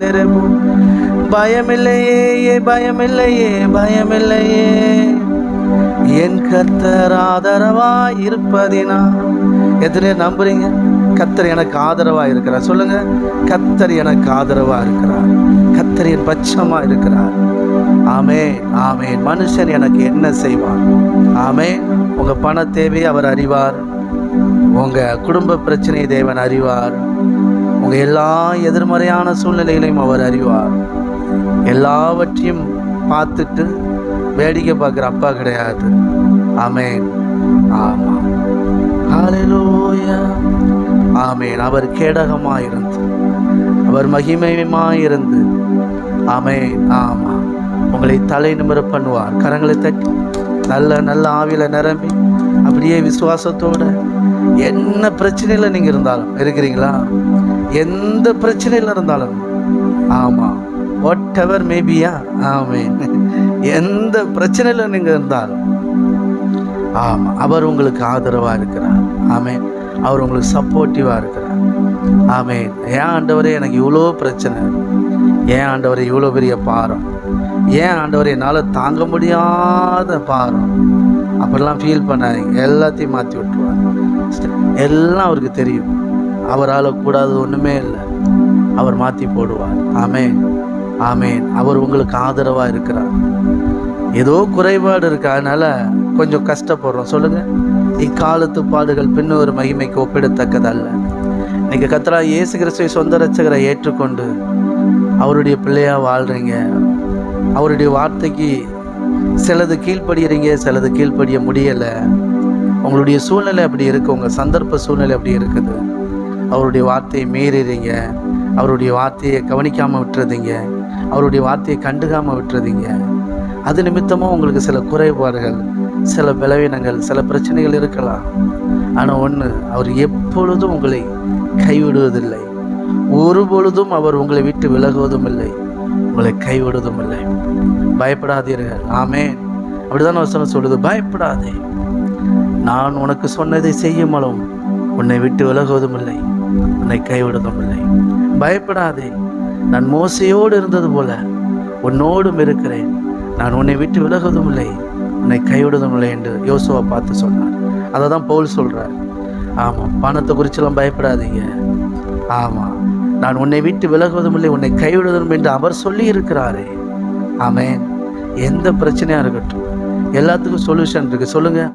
நிறமும் பயமில்லையே பயமில்லையே பயமில்லையே. என் கத்தர் ஆதரவா இருப்பதினா எத்தனை நம்புறீங்க? கத்தர் எனக்கு ஆதரவா இருக்கிறார். சொல்லுங்க. கத்தர் எனக்கு ஆதரவா இருக்கிறார். கத்தர் என் பட்சமா இருக்கிறார். ஆமே ஆமே மனுஷன் எனக்கு என்ன செய்வான்? ஆமே உங்க பண தேவையை அவர் அறிவார். உங்க குடும்ப பிரச்சனை தேவன் அறிவார். உங்க எல்லா எதிர்மறையான சூழ்நிலைகளையும் அவர் அறிவார். எல்லாவற்றையும் பார்த்துட்டு வேடிக்கை பார்க்குற அப்பா கிடையாது. ஆமேன். ஆமாம். ஆமேன். அவர் கேடகமாயிருந்து அவர் மகிமையுமாயிருந்து. ஆமேன். ஆமாம். உங்களை தலை நிமிர பண்ணுவார். கரங்களை தட்டி நல்ல நல்ல ஆவியில் நிரம்பி அப்படியே விசுவாசத்தோட என்ன பிரச்சனையில் நீங்கள் இருந்தாலும் இருக்கிறீங்களா? எந்த பிரச்சனையில் இருந்தாலும் ஆமாம் வாட் எவர் மேபியா ஆமே எந்த பிரச்சனையில் நீங்கள் இருந்தாலும். ஆமாம் அவர் உங்களுக்கு ஆதரவாக இருக்கிறார். ஆமே அவர் உங்களுக்கு சப்போர்ட்டிவாக இருக்கிறார். ஆமே ஏன் ஆண்டவரே எனக்கு இவ்வளோ பிரச்சனை. ஏன் ஆண்டவரே இவ்வளோ பெரிய பாரம். ஏன் ஆண்டவர் என்னால் தாங்க முடியாத பாரம். அப்படிலாம் ஃபீல் பண்ணாதீங்க. எல்லாத்தையும் மாற்றி விட்டுருவாங்க எல்லாம் அவருக்கு தெரியும். அவரால் கூடாது ஒன்றுமே இல்லை. அவர் மாற்றி போடுவார். ஆமேன். ஆமேன். அவர் உங்களுக்கு ஆதரவாக இருக்கிறார். ஏதோ குறைபாடு இருக்கு. அதனால கொஞ்சம் கஷ்டப்படுறோம். சொல்லுங்க. இக்காலத்து பாடுகள் பின்னொரு மகிமைக்கு ஒப்பிடத்தக்கதல்ல. இன்னைக்கு கத்தரா இயேசு கிறிஸ்துவை சொந்த ரட்சகரை ஏற்றுக்கொண்டு அவருடைய பிள்ளையாக வாழ்கிறீங்க அவருடைய வார்த்தைக்கு சிலது கீழ்ப்படுகிறீங்க சிலது கீழ்ப்படிய முடியலை. உங்களுடைய சூழ்நிலை அப்படி இருக்குது உங்கள் சந்தர்ப்ப சூழ்நிலை அப்படி இருக்குது. அவருடைய வார்த்தையை மீறிறீங்க. அவருடைய வார்த்தையை கவனிக்காமல் விட்டுறதீங்க. அவருடைய வார்த்தையை கண்டுக்காமல் விட்டுறதீங்க. அது நிமித்தமாக உங்களுக்கு சில குறைபாடுகள் சில பலவீனங்கள் சில பிரச்சனைகள் இருக்கலாம். ஆனால் ஒன்று அவர் எப்பொழுதும் உங்களை கைவிடுவதில்லை. ஒரு பொழுதும் அவர் உங்களை விட்டு விலகுவதும் இல்லை. உங்களை கைவிடுவதும் இல்லை. பயப்படாதீர்கள். ஆமேன். அப்படிதான் வசனம் சொல்லுது. பயப்படாதே. நான் உனக்கு சொன்னதை செய்யும் அளவும் உன்னை விட்டு விலகுவதும் இல்லை. உன்னை கைவிடுவதும் பயப்படாதே. நான் மோசையோடு இருந்தது போல உன்னோடும் இருக்கிறேன். நான் உன்னை விட்டு விலகுவதும் இல்லை. உன்னை கைவிடுவதும் இல்லை என்று யோசுவா பார்த்து சொன்னார் அதை தான் பவுல் சொல்கிறார் ஆமாம் பணத்தை குறிச்செல்லாம் பயப்படாதீங்க. ஆமாம் நான் உன்னை விட்டு விலகுவதும் இல்லை உன்னை கைவிடுவதும் என்று அவர் சொல்லி இருக்கிறாரே ஆமேன். எந்த பிரச்சனையாக இருக்கட்டும். எல்லாத்துக்கும் சொல்யூஷன் இருக்குது சொல்லுங்கள்